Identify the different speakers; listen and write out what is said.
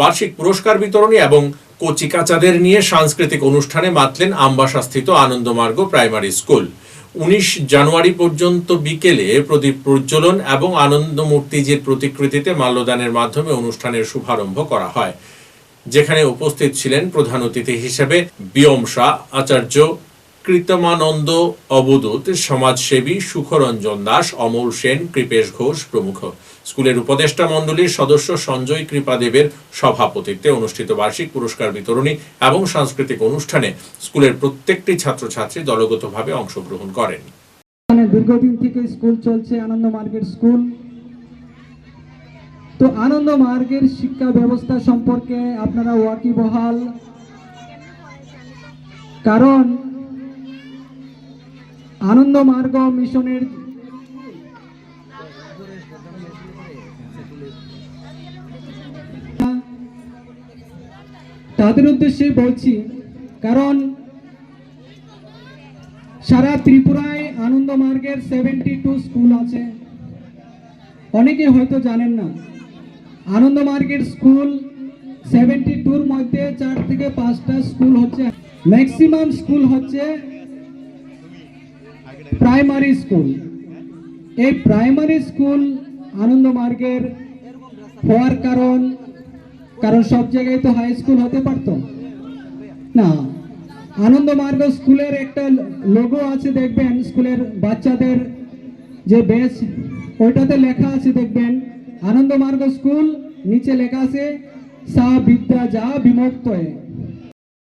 Speaker 1: বার্ষিক পুরস্কার বিতরণী এবং কচিকাচাদের নিয়ে সাংস্কৃতিক অনুষ্ঠানে মাতলেন আমবাসাস্থিত আনন্দমার্গ প্রাইমারি স্কুল। উনিশ জানুয়ারি পর্যন্ত বিকেলে প্রদীপ প্রজ্বলন এবং আনন্দ মূর্তিজির প্রতিকৃতিতে মাল্যদানের মাধ্যমে অনুষ্ঠানের শুভারম্ভ করা হয়। যেখানে উপস্থিত ছিলেন প্রধান অতিথি হিসেবে বিয়ম শাহ, আচার্য কৃতমানন্দ অবদূত, সমাজসেবী সুখরঞ্জন দাস, অমল সেন, কৃপেশ ঘোষ প্রমুখ। স্কুলের উপদেষ্টা মণ্ডলীর সদস্য সঞ্জয় কৃপাদেবের সভাপতিত্বে অনুষ্ঠিত বার্ষিক পুরস্কার বিতরণী এবং সাংস্কৃতিক অনুষ্ঠানে স্কুলের প্রত্যেকটি ছাত্রছাত্রী দলগতভাবে অংশগ্রহণ করেন।
Speaker 2: দীর্ঘদিন থেকে স্কুল চলছে আনন্দ মার্গের স্কুল। তো আনন্দ মার্গের শিক্ষা ব্যবস্থা সম্পর্কে আপনারা ওয়াকিবহাল। কারণ আনন্দ মার্গ মিশনের তাদের উদ্দেশ্যে বলছি, কারণ সারা ত্রিপুরায় আনন্দ মার্গের সেভেন্টি টু স্কুল আছে। অনেকে হয়তো জানেন না, আনন্দ মার্গের স্কুল সেভেন্টি টুর মধ্যে চার থেকে পাঁচটা স্কুল হচ্ছে। ম্যাক্সিমাম স্কুল হচ্ছে প্রাইমারি স্কুল। এই প্রাইমারি স্কুল আনন্দ মার্গের হওয়ার কারণ কারণ সব জায়গায় তো হাই স্কুল হতে পারতো। না, আনন্দ মার্গ স্কুলের একটা লোগো আছে, দেখবেন, স্কুলের বাচ্চাদের যে বেশ ওইটাতে লেখা আছে, দেখবেন। আনন্দ মার্গ স্কুল, নিচে লেখা আছে, সা বিদ্যা যা বিমুক্ত